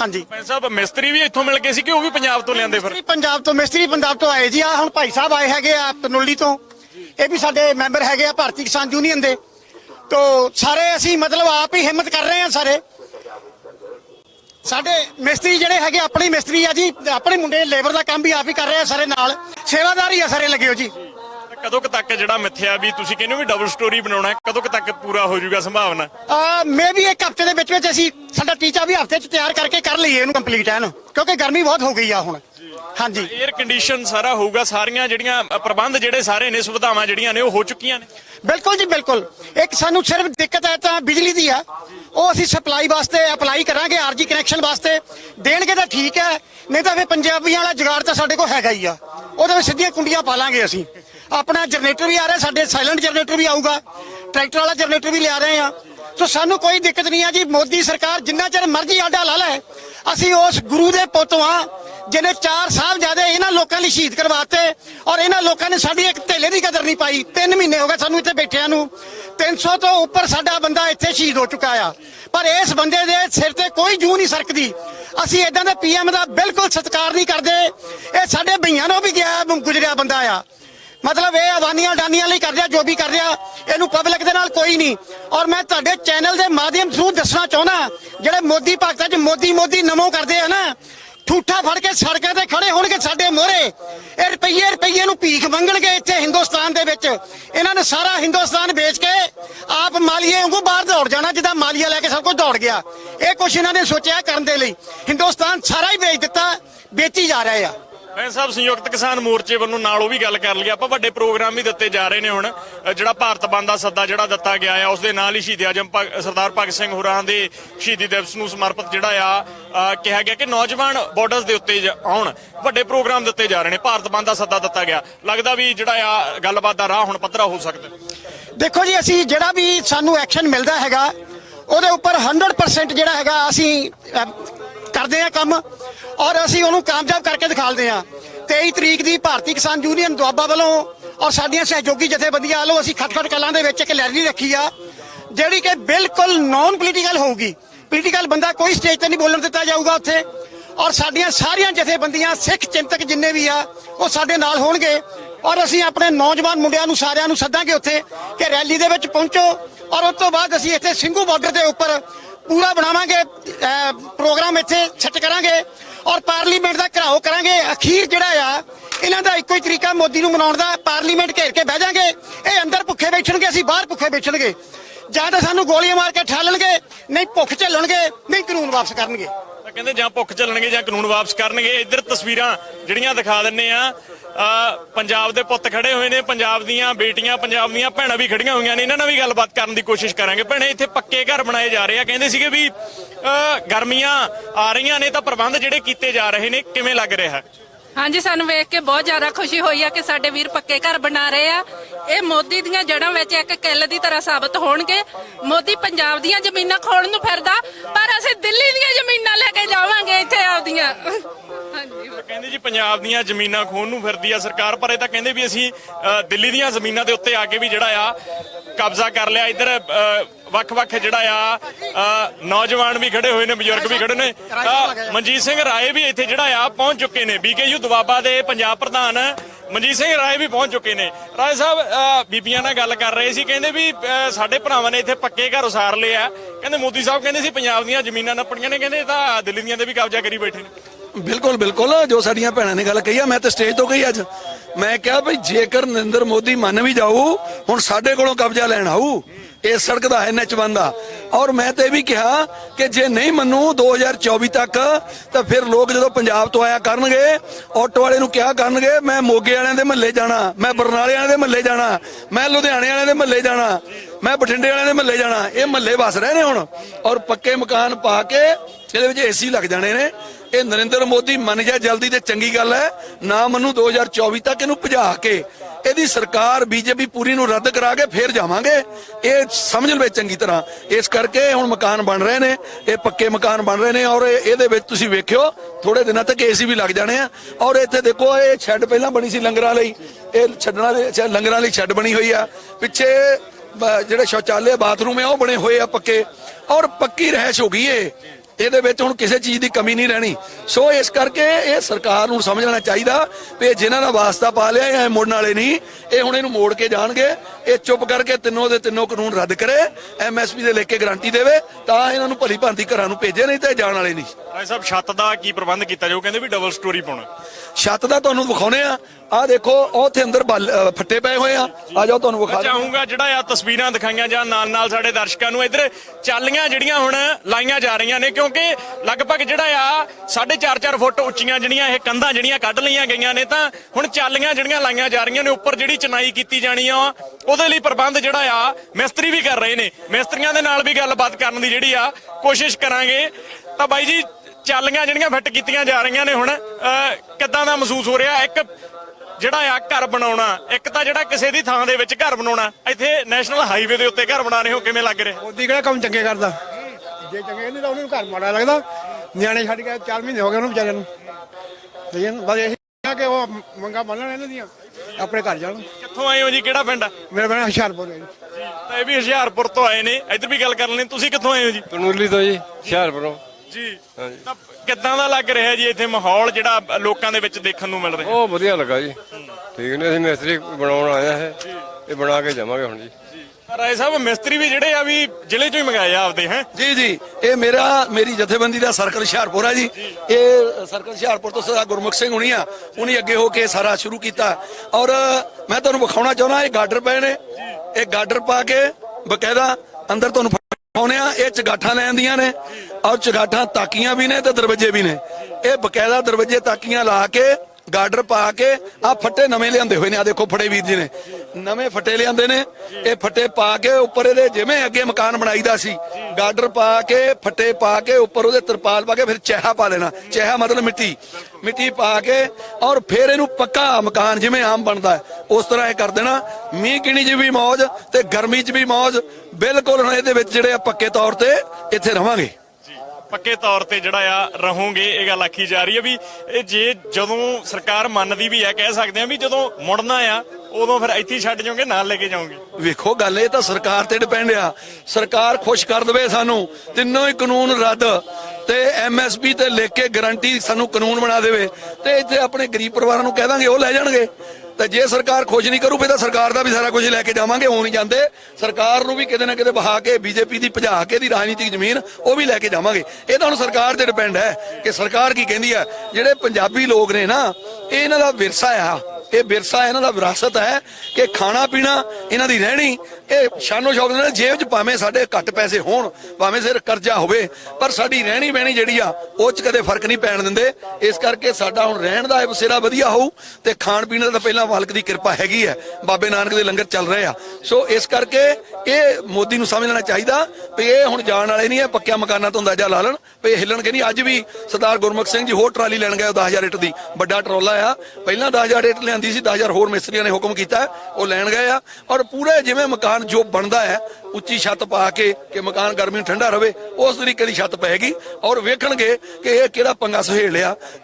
ਹਾਂਜੀ। ਮੈਂ ਸਾਹਿਬ ਮਿਸਤਰੀ ਵੀ ਇੱਥੋਂ ਮਿਲ ਗਏ ਸੀ ਕਿ ਉਹ ਵੀ ਪੰਜਾਬ ਤੋਂ ਲਿਆਂਦੇ ਫਿਰ? ਪੰਜਾਬ ਤੋਂ ਮਿਸਤਰੀ ਪੰਜਾਬ ਤੋਂ ਆਏ ਜੀ। ਆ ਹੁਣ ਭਾਈ ਸਾਹਿਬ ਆਏ ਹੈਗੇ ਆ ਪਨੋਲੀ ਤੋਂ। ਇਹ ਵੀ ਸਾਡੇ ਮੈਂਬਰ ਹੈਗੇ ਆ ਭਾਰਤੀ ਕਿਸਾਨ ਯੂਨੀਅਨ ਦੇ। ਤੋਂ ਸਾਰੇ ਅਸੀਂ ਮਤਲਬ ਆਪ ਹੀ ਹਿੰਮਤ ਕਰ ਰਹੇ ਆ ਸਾਰੇ। ਸਾਡੇ ਮਿਸਤਰੀ ਜਿਹੜੇ ਹੈਗੇ ਆਪਣੇ ਹੀ ਮਿਸਤਰੀ ਆ ਜੀ। ਆਪਣੇ ਮੁੰਡੇ ਲੇਬਰ ਦਾ ਕੰਮ ਵੀ ਆਪ ਹੀ ਕਰ ਰਹੇ ਆ ਸਾਰੇ ਨਾਲ। ਸੇਵਾਦਾਰ ਹੀ ਆ ਸਾਰੇ ਲੱਗੇ ਹੋ ਜੀ। ਕਦੋਂ ਕੁ ਤੱਕ ਜਿਹੜਾ ਮਿੱਥਿਆ ਵੀ ਤੁਸੀਂ ਕਹਿੰਦੇ ਹੋ ਵੀ ਡਬਲ ਸਟੋਰੀ ਬਣਾਉਣਾ ਹੈ ਕਦੋਂ ਕੁ ਤੱਕ ਪੂਰਾ ਹੋ ਜਾਊਗਾ ਸੰਭਾਵਨਾ? ਆ ਮੇ ਵੀ ਇੱਕ ਹਫ਼ਤੇ ਦੇ ਵਿੱਚ ਵਿੱਚ ਅਸੀਂ ਸਾਡਾ ਟੀਚਾ ਵੀ ਹਫ਼ਤੇ ਚ ਤਿਆਰ ਕਰਕੇ ਕਰ ਲਈਏ ਇਹਨੂੰ ਕੰਪਲੀਟ ਐਨ ਕਿਉਂਕਿ ਗਰਮੀ ਬਹੁਤ ਹੋ ਗਈ ਆ ਹੁਣ। ਹਾਂਜੀ। 에ਅਰ ਕੰਡੀਸ਼ਨ ਸਾਰਾ ਹੋਊਗਾ ਸਾਰੀਆਂ ਜਿਹੜੀਆਂ ਅ, ਪ੍ਰਬੰਧ ਜਿਹੜੇ ਸਾਰੇ ਨੇ ਸੁਵਿਧਾਵਾਂ ਜਿਹੜੀਆਂ ਨੇ ਉਹ ਹੋ ਚੁੱਕੀਆਂ ਨੇ? ਬਿਲਕੁਲ ਜੀ ਬਿਲਕੁਲ। ਇੱਕ ਸਾਨੂੰ ਸਿਰਫ ਦਿੱਕਤ ਹੈ ਤਾਂ ਬਿਜਲੀ ਦੀ ਆ। ਉਹ ਅਸੀਂ ਸਪਲਾਈ ਵਾਸਤੇ ਅਪਲਾਈ ਕਰਾਂਗੇ ਆਰਜੀ ਕਨੈਕਸ਼ਨ ਵਾਸਤੇ। ਦੇਣਗੇ ਤਾਂ ਠੀਕ ਹੈ ਨਹੀਂ ਤਾਂ ਫਿਰ ਪੰਜਾਬੀਆਂ ਵਾਲਾ ਜੁਗਾੜ ਤਾਂ ਸਾਡੇ ਕੋਲ ਹੈਗਾ ਹੀ ਆ। ਉਹਦੇ ਵਿੱਚ ਸਿੱਧੀਆਂ ਕੁੰਡੀਆਂ ਪਾ ਲਾਂਗੇ ਅਸੀਂ। ਆਪਣਾ ਜਨਰੇਟਰ ਵੀ ਆ ਰਿਹਾ, ਸਾਡੇ ਸਾਇਲੈਂਟ ਜਨਰੇਟਰ ਵੀ ਆਊਗਾ। ਟਰੈਕਟਰ ਵਾਲਾ ਜਨਰੇਟਰ ਵੀ ਲਿਆ ਰਹੇ ਆ ਸੋ ਸਾਨੂੰ ਕੋਈ ਦਿੱਕਤ ਨਹੀਂ ਆ ਜੀ, ਮੋਦੀ ਸਰਕਾਰ ਜਿੰਨਾ ਚਿਰ ਮਰਜ਼ੀ ਆਡਾ ਲਾ ਲੈ, ਅਸੀਂ ਉਸ ਗੁਰੂ ਦੇ ਪੁੱਤ ਆ ਜਿਹਨੇ 4 ਸਾਲ ਜਿਆਦੇ ਇਹਨਾਂ ਲੋਕਾਂ ਲਈ ਸ਼ਹੀਦ ਕਰਵਾਤੇ ਔਰ ਇਹਨਾਂ ਲੋਕਾਂ ਨੇ ਸਾਡੀ ਇੱਕ ਧੇਲੇ ਦੀ ਕਦਰ ਨਹੀਂ ਪਾਈ। 3 ਮਹੀਨੇ ਹੋ ਗਏ ਸਾਨੂੰ ਇੱਥੇ ਬੈਠਿਆਂ ਨੂੰ। 300 ਤੋਂ ਉੱਪਰ ਸਾਡਾ ਬੰਦਾ ਇੱਥੇ ਸ਼ਹੀਦ ਹੋ ਚੁੱਕਾ ਆ। ਪਰ ਇਸ ਬੰਦੇ ਦੇ ਸਿਰ ਤੇ ਕੋਈ ਜੂ ਨਹੀਂ ਸਰਕਦੀ। ਅਸੀਂ ਇਦਾਂ ਦੇ ਪੀਐਮ ਦਾ ਬਿਲਕੁਲ ਸਤਿਕਾਰ ਨਹੀਂ ਕਰਦੇ। ਇਹ ਸਾਡੇ ਭਈਆਂ ਨੂੰ ਵੀ ਗਿਆ, ਗੁਜਰਿਆ ਬੰਦਾ ਆ। ਮਤਲਬ ਇਹ ਅਵਾਨੀਆਂ ਡਾਨੀਆਂ ਲਈ ਕਰ ਰਿਹਾ ਜੋ ਵੀ ਕਰ ਰਿਹਾ ਇਹਨੂੰ ਪਬਲਿਕ ਦੇ ਨਾਲ ਕੋਈ ਨਹੀਂ। ਔਰ ਮੈਂ ਤੁਹਾਡੇ ਚੈਨਲ ਦੇ ਮਾਧਿਅਮ ਥਰੂ ਦੱਸਣਾ ਚਾਹੁੰਦਾ ਜਿਹੜੇ ਮੋਦੀ ਭਗਤਾਂ 'ਚ ਮੋਦੀ ਮੋਦੀ ਨਮੋ ਕਰਦੇ ਆ ਨਾ, ਠੂਠਾ ਫੜ ਕੇ ਸੜਕਾਂ ਤੇ ਖੜੇ ਹੋਣਗੇ ਸਾਡੇ ਮੋਹਰੇ। ਇਹ ਰੁਪਈਏ ਰੁਪਈਏ ਨੂੰ ਭੀਖ ਮੰਗਣਗੇ ਇੱਥੇ ਹਿੰਦੁਸਤਾਨ ਦੇ ਵਿੱਚ। ਇਹਨਾਂ ਨੇ ਸਾਰਾ ਹਿੰਦੁਸਤਾਨ ਵੇਚ ਕੇ ਆਪ ਮਾਲੀਏ ਵਾਂਗੂ ਬਾਹਰ ਦੌੜ ਜਾਣਾ, ਜਿੱਦਾਂ ਮਾਲੀਆ ਲੈ ਕੇ ਸਭ ਕੁਝ ਦੌੜ ਗਿਆ। ਇਹ ਕੁਛ ਇਹਨਾਂ ਨੇ ਸੋਚਿਆ ਕਰਨ ਦੇ ਲਈ। ਹਿੰਦੁਸਤਾਨ ਸਾਰਾ ਹੀ ਵੇਚ ਦਿੱਤਾ, ਵੇਚੀ ਜਾ ਰਹੇ ਆ। ਮੈਂ ਸਾਹਿਬ, ਸੰਯੁਕਤ ਕਿਸਾਨ ਮੋਰਚੇ ਵੱਲੋਂ ਨਾਲ ਉਹ ਵੀ ਗੱਲ ਕਰ ਲਈ। ਆਪਾਂ ਵੱਡੇ ਪ੍ਰੋਗਰਾਮ ਵੀ ਦਿੱਤੇ ਜਾ ਰਹੇ ਨੇ ਹੁਣ। ਜਿਹੜਾ ਭਾਰਤ ਬੰਦ ਦਾ ਸੱਦਾ ਜਿਹੜਾ ਦਿੱਤਾ ਗਿਆ ਆ ਉਸ ਦੇ ਨਾਲ ਹੀ ਸ਼ਹੀਦ ਆਜਮ ਸਰਦਾਰ ਭਗਤ ਸਿੰਘ ਹੋਰਾਂ ਦੇ ਸ਼ਹੀਦੀ ਦਿਵਸ ਨੂੰ ਸਮਰਪਿਤ ਜਿਹੜਾ ਆ ਕਿਹਾ ਗਿਆ ਕਿ ਨੌਜਵਾਨ ਬਾਰਡਰਸ ਦੇ ਉੱਤੇ ਆਉਣ। ਵੱਡੇ ਪ੍ਰੋਗਰਾਮ ਦਿੱਤੇ ਜਾ ਰਹੇ ਨੇ। ਭਾਰਤ ਬੰਦ ਦਾ ਸੱਦਾ ਦਿੱਤਾ ਗਿਆ। ਲੱਗਦਾ ਵੀ ਜਿਹੜਾ ਆ, ਗੱਲਬਾਤ ਦਾ ਰਾਹ ਹੁਣ ਪੱਧਰਾ ਹੋ ਸਕਦਾ ਦੇਖੋ ਜੀ, ਅਸੀਂ ਜਿਹੜਾ ਵੀ ਸਾਨੂੰ ਐਕਸ਼ਨ ਮਿਲਦਾ ਹੈਗਾ, ਉਹਦੇ ਉੱਪਰ 100% ਜਿਹੜਾ ਹੈਗਾ, ਅਸੀਂ ਕਰਦੇ ਆ ਕੰਮ ਔਰ ਅਸੀਂ ਉਹਨੂੰ ਕਾਮਯਾਬ ਕਰਕੇ ਦਿਖਾਲਦੇ ਆ। 23 ਤਰੀਕ ਦੀ ਭਾਰਤੀ ਕਿਸਾਨ ਯੂਨੀਅਨ ਦੁਆਬਾ ਵੱਲੋਂ ਔਰ ਸਾਡੀਆਂ ਸਹਿਯੋਗੀ ਜਥੇਬੰਦੀਆਂ ਵੱਲੋਂ ਅਸੀਂ ਖਟਖਟ ਕਲਾਂ ਦੇ ਵਿੱਚ ਇੱਕ ਰੈਲੀ ਰੱਖੀ ਆ, ਜਿਹੜੀ ਕਿ ਬਿਲਕੁਲ ਨਾਨ ਪੋਲੀਟੀਕਲ ਹੋਊਗੀ। ਪੋਲੀਟੀਕਲ ਬੰਦਾ ਕੋਈ ਸਟੇਜ ਤੇ ਨਹੀਂ ਬੋਲਣ ਦਿੱਤਾ ਜਾਊਗਾ ਉੱਥੇ। ਔਰ ਸਾਡੀਆਂ ਸਾਰੀਆਂ ਜਥੇਬੰਦੀਆਂ, ਸਿੱਖ ਚਿੰਤਕ ਜਿੰਨੇ ਵੀ ਆ, ਉਹ ਸਾਡੇ ਨਾਲ ਹੋਣਗੇ। ਔਰ ਅਸੀਂ ਆਪਣੇ ਨੌਜਵਾਨ ਮੁੰਡਿਆਂ ਨੂੰ ਸਾਰਿਆਂ ਨੂੰ ਸੱਦਾਂਗੇ ਉੱਥੇ ਕਿ ਰੈਲੀ ਦੇ ਵਿੱਚ ਪਹੁੰਚੋ। ਔਰ ਉਸ ਤੋਂ ਬਾਅਦ ਅਸੀਂ ਇੱਥੇ ਸਿੰਘੂ ਬਾਰਡਰ ਦੇ ਉੱਪਰ ਪੂਰਾ ਬਣਾਵਾਂਗੇ ਪ੍ਰੋਗਰਾਮ ਇੱਥੇ ਸੈੱਟ ਕਰਾਂਗੇ ਔਰ ਪਾਰਲੀਮੈਂਟ ਦਾ ਘਰਾਓ ਕਰਾਂਗੇ। ਅਖੀਰ ਜਿਹੜਾ ਆ, ਇਹਨਾਂ ਦਾ ਇੱਕੋ ਹੀ ਤਰੀਕਾ ਮੋਦੀ ਨੂੰ ਮਨਾਉਣ ਦਾ। ਪਾਰਲੀਮੈਂਟ ਘੇਰ ਕੇ ਬਹਿ ਜਾਾਂਗੇ। ਇਹ ਅੰਦਰ ਭੁੱਖੇ ਬੈਠਣਗੇ, ਅਸੀਂ ਬਾਹਰ ਭੁੱਖੇ ਬੈਠਣਗੇ। ਜਾਂ ਤਾਂ ਸਾਨੂੰ ਗੋਲੀਆਂ ਮਾਰ ਕੇ ਠਾਲਣਗੇ, ਨਹੀਂ ਭੁੱਖ ਝੱਲਣਗੇ, ਨਹੀਂ ਕਾਨੂੰਨ ਵਾਪਸ ਕਰਨਗੇ। ਤਾਂ ਕਹਿੰਦੇ ਜਾਂ ਭੁੱਖ ਚੱਲਣਗੇ ਜਾਂ ਕਾਨੂੰਨ ਵਾਪਸ ਕਰਨਗੇ। ਇੱਧਰ ਤਸਵੀਰਾਂ ਜਿਹੜੀਆਂ ਦਿਖਾ ਦਿੰਨੇ ਆ ਅ, ਪੰਜਾਬ ਦੇ ਪੁੱਤ ਖੜੇ ਹੋਏ ਨੇ ਪੰਜਾਬ ਦੀਆਂ ਬੇਟੀਆਂ ਪੰਜਾਬ ਦੀਆਂ ਭੈਣਾਂ ਵੀ ਖੜੀਆਂ ਹੋਈਆਂ ਨੇ। ਇਹਨਾਂ ਨਾਲ ਵੀ ਗੱਲਬਾਤ ਕਰਨ ਦੀ ਕੋਸ਼ਿਸ਼ ਕਰਾਂਗੇ। ਭੈਣੇ ਇੱਥੇ ਪੱਕੇ ਘਰ ਬਣਾਏ ਜਾ ਰਹੇ ਆ। ਕਹਿੰਦੇ ਸੀਗੇ ਵੀ ਅ, ਗਰਮੀਆਂ ਆ ਰਹੀਆਂ ਨੇ ਤਾਂ ਪ੍ਰਬੰਧ ਜਿਹੜੇ ਕੀਤੇ ਜਾ ਰਹੇ ਨੇ ਕਿਵੇਂ ਲੱਗ ਰਿਹਾ? ਹਾਂਜੀ, ਸਾਨੂੰ ਵੇਖ ਕੇ ਬਹੁਤ ਜ਼ਿਆਦਾ ਖੁਸ਼ੀ ਹੋਈ ਆ ਕਿ ਸਾਡੇ ਵੀਰ ਪੱਕੇ ਘਰ ਬਣਾ ਰਹੇ ਆ। ਇਹ ਮੋਦੀ ਦੀਆਂ ਜੜ੍ਹਾਂ ਵਿੱਚ ਇੱਕ ਕਿੱਲ ਦੀ ਤਰ੍ਹਾਂ ਸਾਬਤ ਹੋਣਗੇ। ਮੋਦੀ ਪੰਜਾਬ ਦੀਆਂ ਜ਼ਮੀਨਾਂ ਖੋਣ ਨੂੰ ਫਿਰਦਾ, ਪਰ ਅਸੀਂ ਦਿੱਲੀ ਦੀਆਂ ਜ਼ਮੀਨਾਂ ਲੈ ਕੇ ਜਾਵਾਂਗੇ ਇੱਥੇ ਆਪਦੀਆਂ। ਹਾਂਜੀ। ਕਹਿੰਦੇ ਜੀ, ਪੰਜਾਬ ਦੀਆਂ ਜ਼ਮੀਨਾਂ ਖੋਣ ਨੂੰ ਫਿਰਦੀ ਆ ਸਰਕਾਰ, ਪਰ ਇਹ ਤਾਂ ਕਹਿੰਦੇ ਵੀ ਅਸੀਂ ਦਿੱਲੀ ਦੀਆਂ ਜ਼ਮੀਨਾਂ ਦੇ ਉੱਤੇ ਆ ਕੇ ਵੀ ਜਿਹੜਾ ਆ ਕਬਜ਼ਾ ਕਰ ਲਿਆ। ਇੱਧਰ ਵੱਖ-ਵੱਖ ਜਿਹੜਾ ਆ ਨੌਜਵਾਨ ਵੀ ਖੜੇ ਹੋਏ ਨੇ, ਬਜ਼ੁਰਗ ਵੀ ਖੜੇ ਨੇ। ਮਨਜੀਤ ਸਿੰਘ ਰਾਏ ਵੀ ਇੱਥੇ ਜਿਹੜਾ ਆ, ਪਹੁੰਚ ਚੁੱਕੇ ਨੇ। ਬੀਕੇਯੂ ਦਵਾਬਾ ਦੇ ਪੰਜਾਬ ਪ੍ਰਧਾਨ ਮਨਜੀਤ ਸਿੰਘ ਰਾਏ ਵੀ ਪਹੁੰਚ ਚੁੱਕੇ ਨੇ। ਰਾਏ ਸਾਹਿਬ ਬੀਬੀਆਂ ਨਾਲ ਗੱਲ ਕਰ ਰਹੇ ਸੀ। ਕਹਿੰਦੇ ਵੀ ਸਾਡੇ ਭਰਾਵਾਂ ਨੇ ਇੱਥੇ ਪੱਕੇ ਘਰ ਉਸਾਰ ਲਏ ਆ। ਕਹਿੰਦੇ ਮੋਦੀ ਸਾਹਿਬ ਕਹਿੰਦੇ ਸੀ, ਪੰਜਾਬ ਦੀਆਂ ਜ਼ਮੀਨਾਂ ਨੱਪਣੀਆਂ ਨੇ। ਕਹਿੰਦੇ ਤਾਂ ਦਿੱਲੀ ਦੀਆਂ ਤੇ ਵੀ ਕਬਜ਼ਾ ਕਰੀ ਬੈਠੇ ਨੇ। ਬਿਲਕੁਲ ਬਿਲਕੁਲ। ਜੋ ਸਾਡੀਆਂ ਭੈਣਾਂ ਨੇ ਗੱਲ ਕਹੀ ਆ, ਮੈਂ ਤੇ ਸਟੇਜ ਤੋਂ ਕਹੀ ਅੱਜ। ਮੈਂ ਕਿਹਾ ਭਈ ਜੇਕਰ ਨਰਿੰਦਰ ਮੋਦੀ ਮੰਨ ਵੀ ਜਾਊ, ਹੁਣ ਸਾਡੇ ਕੋਲੋਂ ਕਬਜ਼ਾ ਲੈਣ ਆਊ। ਇਸ ਸੜਕ ਦਾ ਐਨਐਚ ਬੰਦਾ ਔਰ ਮੈਂ ਤੇ ਵੀ ਕਿਹਾ ਕਿ ਜੇ ਨਹੀਂ ਮੰਨੂ 2024 ਤੱਕ, ਤਾਂ ਫਿਰ ਲੋਕ ਜਦੋਂ ਪੰਜਾਬ ਤੋਂ ਆਇਆ ਕਰਨਗੇ, ਆਟੋ ਵਾਲੇ ਨੂੰ ਕਿਹਾ ਕਰਨਗੇ, ਮੈਂ ਮੋਗੇ ਵਾਲਿਆਂ ਦੇ ਮਹੱਲੇ ਜਾਣਾ, ਮੈਂ ਬਰਨਾਲੇ ਵਾਲਿਆਂ ਦੇ ਮਹੱਲੇ ਜਾਣਾ, ਮੈਂ ਲੁਧਿਆਣੇ ਵਾਲਿਆਂ ਦੇ ਮਹੱਲੇ ਜਾਣਾ, ਮੈਂ ਬਠਿੰਡੇ ਵਾਲਿਆਂ ਦੇ ਮਹੱਲੇ ਜਾਣਾ, ਇਹ ਮਹੱਲੇ ਵਸ ਰਹੇ ਨੇ ਹੁਣ। ਔਰ ਪੱਕੇ ਮਕਾਨ ਪਾ ਕੇ ਇਹਦੇ ਵਿੱਚ ਏਸੀ ਲੱਗ ਜਾਣੇ ਨੇ। ਇਹ ਨਰਿੰਦਰ ਮੋਦੀ ਮੰਨ ਗਿਆ ਜਲਦੀ ਤੇ ਚੰਗੀ ਗੱਲ ਹੈ। ਨਾ ਮੰਨੂ 2024 ਤੱਕ ਇਹਨੂੰ ਭਜਾ ਕੇ। ਇਹਦੀ ਸਰਕਾਰ ਬੀਜੇਪੀ ਪੂਰੀ ਨੂੰ ਰੱਦ ਕਰਾ ਕੇ ਫੇਰ ਜਾਵਾਂਗੇ। ਇਹ ਸਮਝ ਲਵੇ ਚੰਗੀ ਤਰ੍ਹਾਂ। ਇਸ ਕਰਕੇ ਹੁਣ ਮਕਾਨ ਬਣ ਰਹੇ ਨੇ। ਇਹ ਪੱਕੇ ਮਕਾਨ ਬਣ ਰਹੇ ਨੇ ਔਰ ਇਹ- ਇਹਦੇ ਵਿੱਚ ਤੁਸੀਂ ਵੇਖਿਓ ਥੋੜੇ ਦਿਨਾਂ ਤੱਕ ਏਸੀ ਵੀ ਲੱਗ ਜਾਣੇ ਆ। ਔਰ ਇੱਥੇ ਦੇਖੋ, ਇਹ ਸ਼ੈੱਡ ਪਹਿਲਾਂ ਬਣੀ ਸੀ ਲੰਗਰਾਂ ਲਈ। ਇਹ ਛੱਡਣਾ ਦੇ ਲੰਗਰਾਂ ਲਈ ਸ਼ੈੱਡ ਬਣੀ ਹੋਈ ਆ। ਪਿੱਛੇ ਜਿਹੜੇ ਸ਼ੌਚਾਲੇ ਬਾਥਰੂਮ ਆ, ਉਹ ਬਣੇ ਹੋਏ ਆ ਪੱਕੇ। ਔਰ ਪੱਕੀ ਰਹਿਸ਼ ਹੋ ਗਈ ਏ। ਇਹਦੇ ਵਿੱਚ ਹੁਣ ਕਿਸੇ ਚੀਜ਼ ਦੀ ਕਮੀ ਨਹੀਂ ਰਹਿਣੀ। ਸੋ ਇਸ ਕਰਕੇ ਇਹ ਸਰਕਾਰ ਨੂੰ ਸਮਝਣਾ ਚਾਹੀਦਾ ਵੀ ਜਿਨ੍ਹਾਂ ਦਾ ਵਾਸਤਾ ਪਾ ਲਿਆ, ਇਹ ਮੋੜਨ ਵਾਲੇ ਨਹੀਂ। ਇਹ ਹੁਣ ਇਹਨੂੰ ਮੋੜ ਕੇ ਜਾਣਗੇ। ਇਹ ਚੁੱਪ ਕਰਕੇ ਤਿੰਨੋਂ ਦੇ ਤਿੰਨੋਂ ਕਾਨੂੰਨ ਰੱਦ ਕਰੇ ਐਮਐਸਪੀ ਦੇ ਲੈ ਕੇ ਗਾਰੰਟੀ ਦੇਵੇ, ਤਾਂ ਇਹਨਾਂ ਨੂੰ ਭਲੀ ਭਾਂਤੀ ਘਰਾਂ ਨੂੰ ਭੇਜੇ, ਨਹੀਂ ਤੇ ਜਾਣ ਵਾਲੇ ਨਹੀਂ। ਰਾਏ ਸਾਹਿਬ, ਛੱਤ ਦਾ ਕੀ ਪ੍ਰਬੰਧ ਕੀਤਾ ਜਾਊ? ਕਹਿੰਦੇ ਵੀ ਡਬਲ ਸਟੋਰੀ ਪਾਉਣਾ। ਛੱਤ ਦਾ ਤੁਹਾਨੂੰ ਵਿਖਾਉਨੇ ਆ। ਆ ਦੇਖੋ ਉੱਥੇ ਅੰਦਰ ਫੱਟੇ ਪਏ ਹੋਏ ਆ। ਆ ਜਾਓ ਤੁਹਾਨੂੰ ਵਿਖਾ ਚਾਹੂੰਗਾ ਜਿਹੜਾ ਆ ਤਸਵੀਰਾਂ ਦਿਖਾਈਆਂ ਜਾਂ ਨਾਲ ਨਾਲ ਸਾਡੇ ਦਰਸ਼ਕਾਂ ਨੂੰ ਇੱਧਰ ਚਾਲੀਆਂ ਜਿਹੜੀਆਂ ਹੁਣ ਲਾਈਆਂ ਜਾ ਰਹੀਆਂ ਨੇ ਕਿਉਂ ਕਿਉਂਕਿ ਲਗਭਗ ਜਿਹੜਾ ਆ 4.5 ਫੁੱਟ ਉੱਚੀਆਂ ਜਿਹੜੀਆਂ ਇਹ ਕੰਧਾਂ ਜਿਹੜੀਆਂ ਕੱਢ ਲਈਆਂ ਗਈਆਂ ਨੇ ਤਾਂ ਹੁਣ ਚਾਲੀਆਂ ਜਿਹੜੀਆਂ ਲਾਈਆਂ ਜਾ ਰਹੀਆਂ ਨੇ ਉੱਪਰ ਜਿਹੜੀ ਚਨਾਈ ਕੀਤੀ ਜਾਣੀ ਆ ਉਹਦੇ ਲਈ ਪ੍ਰਬੰਧ ਜਿਹੜਾ ਆ ਮਿਸਤਰੀ ਵੀ ਕਰ ਰਹੇ ਨੇ। ਮਿਸਤਰੀਆਂ ਦੇ ਨਾਲ ਵੀ ਗੱਲਬਾਤ ਕਰਨ ਦੀ ਜਿਹੜੀ ਆ ਕੋਸ਼ਿਸ਼ ਕਰਾਂਗੇ। ਤਾਂ ਬਾਈ ਜੀ ਚਾਲੀਆਂ ਜਿਹੜੀਆਂ ਫਿੱਟ ਕੀਤੀਆਂ ਜਾ ਰਹੀਆਂ ਨੇ ਹੁਣ ਕਿੱਦਾਂ ਦਾ ਮਹਿਸੂਸ ਹੋ ਰਿਹਾ? ਇੱਕ ਜਿਹੜਾ ਆ ਘਰ ਬਣਾਉਣਾ ਇੱਕ ਤਾਂ ਜਿਹੜਾ ਕਿਸੇ ਦੀ ਥਾਂ ਦੇ ਵਿੱਚ ਘਰ ਬਣਾਉਣਾ ਇੱਥੇ ਨੈਸ਼ਨਲ ਹਾਈਵੇ ਦੇ ਉੱਤੇ ਘਰ ਬਣਾ ਰਹੇ ਹੋ ਕਿਵੇਂ ਲੱਗ ਰਿਹਾ? ਮੋਦੀ ਕਿਹੜਾ ਕੰਮ ਚੰਗੇ ਕਰਦਾ? ਜੇ ਚੰਗੇ ਨਹੀਂ ਤਾਂ ਉਹਨੂੰ ਘਰ ਮਾੜਾ ਲੱਗਦਾ। ਨਿਆਣੇ ਛੱਡ ਕੇ 4 ਮਹੀਨੇ ਹੋ ਗਏ ਉਹਨੂੰ ਵਿਚਾਰਿਆਂ ਨੂੰ। ਠੀਕ ਹੈ ਬਸ ਇਹ ਕਿ ਉਹ ਮੰਗਾ ਮੰਨਣ ਇਹਨਾਂ ਦੀਆਂ ਆਪਣੇ ਘਰ ਜਾਣ। ਕਿੱਥੋਂ ਆਏ ਹੋ ਜੀ? ਕਿਹੜਾ ਪਿੰਡ ਆ? ਮੇਰਾ ਬਣਾ ਹੁਸ਼ਿਆਰਪੁਰ ਹੈ ਜੀ। ਤਾਂ ਇਹ ਵੀ ਹੁਸ਼ਿਆਰਪੁਰ ਤੋਂ ਆਏ ਨੇ। ਇੱਧਰ ਵੀ ਗੱਲ ਕਰ ਲੈਣੀ ਤੁਸੀਂ ਕਿੱਥੋਂ ਆਏ ਹੋ ਜੀ? ਕਨੂਲੀ ਤੋਂ ਜੀ ਹੁਸ਼ਿਆਰਪੁਰੋਂ। ਜੀ। ਤਾਂ ਕਿੱਦਾਂ ਦਾ ਲੱਗ ਰਿਹਾ ਜੀ ਇੱਥੇ ਮਾਹੌਲ ਜਿਹੜਾ ਲੋਕਾਂ ਦੇ ਵਿੱਚ ਦੇਖਣ ਨੂੰ ਮਿਲ ਰਿਹਾ? ਉਹ ਵਧੀਆ ਲੱਗਾ ਜੀ। ਠੀਕ ਨੇ ਅਸੀਂ ਮਿਸਤਰੀ ਬਣਾਉਣ ਆਇਆ ਹੈ ਇਹ। ਬਣਾ ਕੇ ਜਾਵਾਂਗੇ ਹੁਣ ਜੀ। ਰਾਏ ਸਾਹਿਬ ਮਿਸਤਰੀ ਵੀ ਜਿਹੜੇ ਆ ਵੀ ਜ਼ਿਲ੍ਹੇ ਚੋਂ ਹੀ ਮੰਗਾਏ ਆ ਆਪਦੇ ਹੈ? ਜੀ ਜੀ। ਇਹ ਮੇਰਾ ਮੇਰੀ ਜਥੇਬੰਦੀ ਦਾ ਸਰਕਲ ਹੁਸ਼ਿਆਰਪੁਰ ਆ ਜੀ। ਇਹ ਸਰਕਲ ਹੁਸ਼ਿਆਰਪੁਰ ਤੋਂ ਸਰਦਾਰ ਗੁਰਮੁਖ ਸਿੰਘ ਹੁਣੀ ਆ ਉਹਨੇ ਅੱਗੇ ਹੋ ਕੇ ਸਾਰਾ ਸ਼ੁਰੂ ਕੀਤਾ। ਔਰ ਮੈਂ ਤੁਹਾਨੂੰ ਵਿਖਾਉਣਾ ਚਾਹੁੰਦਾ ਇਹ ਗਾਡਰ ਪਏ ਨੇ। ਇਹ ਗਾਡਰ ਪਾ ਕੇ ਬਕਾਇਦਾ ਅੰਦਰ ਤੁਹਾਨੂੰ ਵਿਖਾਉਂਦੇ ਆ, ਇਹ ਚਗਾਠਾਂ ਲੈਣ ਦੀਆਂ ਨੇ ਔਰ ਚਗਾਠਾਂ ਤਾਕੀਆਂ ਵੀ ਨੇ ਤੇ ਦਰਵਾਜ਼ੇ ਵੀ ਨੇ। ਇਹ ਬਕਾਇਦਾ ਦਰਵਾਜ਼ੇ ਤਾਕੀਆਂ ਲਾ ਕੇ ਗਾਡਰ ਪਾ ਕੇ ਆ ਫੱਟੇ ਨਵੇਂ ਲਿਆਂਦੇ ਹੋਏ ਨੇ ਆ ਦੇਖੋ ਫੜੇ ਵੀਰ ਜੀ ਨੇ। ਨਵੇਂ ਫੱਟੇ ਲਿਆਂਦੇ ਨੇ। ਇਹ ਫੱਟੇ ਪਾ ਕੇ ਉੱਪਰ ਇਹਦੇ ਜਿਵੇਂ ਅੱਗੇ ਮਕਾਨ ਬਣਾਈਦਾ ਸੀ। ਗਾਡਰ ਪਾ ਕੇ, ਫੱਟੇ ਪਾ ਕੇ ਉੱਪਰ ਉਹਦੇ ਤਰਪਾਲ ਪਾ ਕੇ ਫਿਰ ਚਿਹਾ ਪਾ ਲੈਣਾ ਚਿਹਾ ਮਤਲਬ ਮਿੱਟੀ। ਮਿੱਟੀ ਪਾ ਕੇ ਔਰ ਫਿਰ ਇਹਨੂੰ ਪੱਕਾ ਮਕਾਨ ਜਿਵੇਂ ਆਮ ਬਣਦਾ ਹੈ, ਉਸ ਤਰ੍ਹਾਂ ਇਹ ਕਰ ਦੇਣਾ। ਮੀਂਹ ਕਿਣੀ 'ਚ ਵੀ ਮੌਜ ਤੇ ਗਰਮੀ 'ਚ ਵੀ ਮੌਜ। ਬਿਲਕੁਲ ਹੁਣ ਇਹਦੇ ਵਿੱਚ ਜਿਹੜੇ ਆ ਪੱਕੇ ਤੌਰ ਤੇ ਇੱਥੇ ਰਵਾਂਗੇ। ਪੱਕੇ ਤੌਰ ਤੇ ਜਿਹੜਾ ਆ ਰਹੋਗੇ, ਇਹ ਗੱਲ ਆਖੀ ਜਾ ਰਹੀ ਹੈ ਵੀ ਇਹ ਜੇ ਜਦੋਂ ਸਰਕਾਰ ਮੰਨਦੀ ਵੀ ਹੈ, ਕਹਿ ਸਕਦੇ ਆ ਵੀ ਜਦੋਂ ਮੁੜਨਾ ਆ ਉਦੋਂ ਫਿਰ ਇੱਥੇ ਛੱਡ ਜਾਓਗੇ, ਨਾਲ ਲੈ ਕੇ ਜਾਓਗੇ। ਵੇਖੋ, ਗੱਲ ਇਹ ਤਾਂ ਸਰਕਾਰ ਤੇ ਡਿਪੈਂਡ ਆ। ਸਰਕਾਰ ਖੁਸ਼ ਕਰ ਦੇਵੇ ਸਾਨੂੰ, ਤਿੰਨੋਂ ਹੀ ਕਾਨੂੰਨ ਰੱਦ ਤੇ ਐਮਐਸਪੀ ਤੇ ਲਿਖ ਕੇ ਗਾਰੰਟੀ ਸਾਨੂੰ ਕਾਨੂੰਨ ਬਣਾ ਦੇਵੇ ਤੇ ਇੱਥੇ ਆਪਣੇ ਗਰੀਬ ਪਰਿਵਾਰਾਂ ਨੂੰ ਕਹਿ ਦਾਂਗੇ, ਉਹ ਲੈ ਜਾਣਗੇ। ਤੇ ਜੇ ਸਰਕਾਰ ਖੁਸ਼ ਨਹੀਂ ਕਰੂ ਫਿਰ ਤਾਂ ਸਰਕਾਰ ਦਾ ਵੀ ਸਾਰਾ ਕੁਝ ਲੈ ਕੇ ਜਾਵਾਂਗੇ, ਉਹ ਨਹੀਂ ਜਾਂਦੇ। ਸਰਕਾਰ ਨੂੰ ਵੀ ਕਿਤੇ ਨਾ ਕਿਤੇ ਬਹਾ ਕੇ ਬੀਜੇਪੀ ਦੀ, ਭਜਾ ਕੇ ਦੀ ਰਾਜਨੀਤਿਕ ਜ਼ਮੀਨ, ਉਹ ਵੀ ਲੈ ਕੇ ਜਾਵਾਂਗੇ। ਇਹ ਤਾਂ ਹੁਣ ਸਰਕਾਰ ਤੇ ਡਿਪੈਂਡ ਹੈ ਕਿ ਸਰਕਾਰ ਕੀ ਕਹਿੰਦੀ ਹੈ, ਜਿਹੜੇ ਪੰਜਾਬੀ ਲੋਕ ਨੇ ਨਾ, ਇਹ ਇਹਨਾਂ ਦਾ ਵਿਰਸਾ ਆ। ਇਹ ਵਿਰਸਾ ਇਹਨਾਂ ਦਾ ਵਿਰਾਸਤ ਹੈ ਕਿ ਖਾਣਾ ਪੀਣਾ ਇਹਨਾਂ ਦੀ ਰਹਿਣੀ, ਇਹ ਸ਼ਾਨੋ ਸ਼ੌਕ ਨਾਲ ਜੇਬ 'ਚ ਭਾਵੇਂ ਸਾਡੇ ਘੱਟ ਪੈਸੇ ਹੋਣ, ਭਾਵੇਂ ਸਿਰ ਕਰਜ਼ਾ ਹੋਵੇ, ਪਰ ਸਾਡੀ ਰਹਿਣੀ ਬਹਿਣੀ ਜਿਹੜੀ ਆ, ਉਹ 'ਚ ਕਦੇ ਫ਼ਰਕ ਨਹੀਂ ਪੈਣ ਦਿੰਦੇ। ਇਸ ਕਰਕੇ ਸਾਡਾ ਹੁਣ ਰਹਿਣ ਦਾ ਬਸੇਰਾ ਵਧੀਆ ਹੋਊ ਤੇ ਖਾਣ ਪੀਣ ਦਾ ਤਾਂ ਪਹਿਲਾਂ ਮਾਲਕ ਦੀ ਕਿਰਪਾ ਹੈਗੀ ਹੈ, ਬਾਬੇ ਨਾਨਕ ਦੇ ਲੰਗਰ ਚੱਲ ਰਹੇ ਆ। ਸੋ ਇਸ ਕਰਕੇ ਇਹ ਮੋਦੀ ਨੂੰ ਸਮਝਣਾ ਚਾਹੀਦਾ ਵੀ ਇਹ ਹੁਣ ਜਾਣ ਵਾਲੇ ਨਹੀਂ ਹੈ, ਪੱਕਿਆ ਮਕਾਨਾਂ ਤੋਂ ਅੰਦਾਜ਼ਾ ਲਾ ਲੈਣ। ਵੀ ਹਿੱਲਣਗੇ ਨਹੀਂ, ਅੱਜ ਵੀ ਸਰਦਾਰ ਗੁਰਮੁਖ ਸਿੰਘ ਜੀ ਹੋਰ ਟਰਾਲੀ ਲੈਣ ਗਏ 10000 ਇੱਟ ਦੀ। ਵੱਡਾ ਟਰੋਲਾ ਆ। ਪਹਿਲਾਂ 10000 ਇੱਟ ਲਿਆਂਦੀ ਸੀ 10000 ਹੋਰ ਮਿਸਤਰੀਆਂ ਨੇ ਹੁਕਮ ਕੀਤਾ, ਉਹ ਲੈਣ ਗਏ ਆ। ਔਰ ਪੂਰੇ ਜਿਵੇਂ ਮਕਾਨ ਜੋ ਬਣਦਾ ਹੈ, ਉੱਚੀ ਛੱਤ ਪਾ ਕੇ ਕਿ ਮਕਾਨ ਗਰਮੀ ਨੂੰ ਠੰਡਾ ਰਵੇ, ਉਸ ਤਰੀਕੇ ਦੀ ਛੱਤ ਪਏਗੀ। ਔਰ ਵੇਖਣਗੇ ਕਿ ਇਹ ਕਿਹੜਾ ਪੰਗਾ ਸਹੇੜ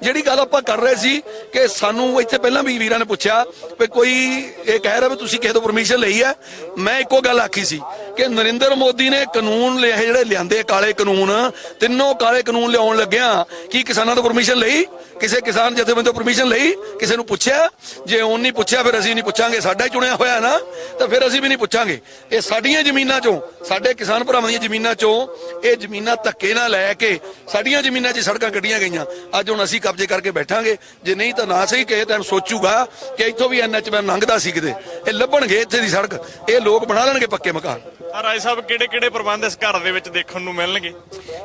ਜਿਹੜੀ ਗੱਲ ਆਪਾਂ ਕਰ ਰਹੇ ਸੀ ਕਿ ਸਾਨੂੰ ਇੱਥੇ ਪਹਿਲਾਂ ਵੀ ਵੀਰਾਂ ਨੇ ਪੁੱਛਿਆ ਵੀ ਕੋਈ ਇਹ ਕਹਿ ਰਿਹਾ ਵੀ ਤੁਸੀਂ ਕਿਸੇ ਤੋਂ ਪਰਮਿਸ਼ਨ ਲਈ ਹੈ। ਮੈਂ ਇੱਕੋ ਗੱਲ ਆਖੀ ਸੀ ਕਿ ਨਰਿੰਦਰ ਮੋਦੀ ਨੇ ਕਾਨੂੰਨ ਲਿਆ ਜਿਹੜੇ ਲਿਆਂਦੇ ਕਾਲੇ ਕਾਨੂੰਨ, ਤਿੰਨੋਂ ਕਾਲੇ ਕਾਨੂੰਨ ਲਿਆਉਣ ਲੱਗਿਆ, ਕੀ ਕਿਸਾਨਾਂ ਤੋਂ ਪਰਮਿਸ਼ਨ ਲਈ? ਕਿਸੇ ਕਿਸਾਨ ਜਥੇਬੰਦੀ ਤੋਂ ਪਰਮਿਸ਼ਨ ਲਈ ਕਿਸੇ ਨੂੰ ਪੁੱਛਿਆ, ਜੇ ਉਹ ਨਹੀਂ ਪੁੱਛਿਆ, ਫਿਰ ਅਸੀਂ ਨਹੀਂ ਪੁੱਛਾਂਗੇ, ਸਾਡਾ ਹੀ ਚੁਣਿਆ ਹੋਇਆ ਨਾ, ਤਾਂ ਫਿਰ ਅਸੀਂ ਵੀ ਨਹੀਂ ਪੁੱਛਾਂਗੇ। ਇਹ ਸਾਡੀਆਂ ਜ਼ਮੀਨਾਂ ਚੋਂ, ਸਾਡੇ ਕਿਸਾਨ ਭਰਾਵਾਂ ਦੀਆਂ ਜ਼ਮੀਨਾਂ ਚੋਂ, ਇਹ ਜ਼ਮੀਨਾਂ ਧੱਕੇ ਨਾਲ ਲੈ ਕੇ ਸਾਡੀਆਂ ਜ਼ਮੀਨਾਂ 'ਚ ਸੜਕਾਂ ਕੱਢੀਆਂ ਗਈਆਂ। ਅੱਜ ਹੁਣ ਅਸੀਂ ਕਬਜ਼ੇ ਕਰਕੇ ਬੈਠਾਂਗੇ। ਜੇ ਨਹੀਂ ਤਾਂ ਨਾ ਸਹੀ ਕਿਸੇ ਟਾਈਮ ਸੋਚੂਗਾ ਕਿ ਇੱਥੋਂ ਵੀ ਐਨਐਚ ਮੈਂ ਲੰਘਦਾ ਸੀ ਕਿਤੇ। ਇਹ ਲੱਭਣਗੇ ਇੱਥੇ ਦੀ ਸੜਕ। ਇਹ ਲੋਕ ਬਣਾ ਲੈਣਗੇ ਪੱਕੇ ਮਕਾਨ। ਰਾਏ ਸਾਹਿਬ, ਕਿਹੜੇ ਕਿਹੜੇ ਪ੍ਰਬੰਧ ਇਸ ਘਰ ਦੇ ਵਿੱਚ ਦੇਖਣ ਨੂੰ ਮਿਲਣਗੇ?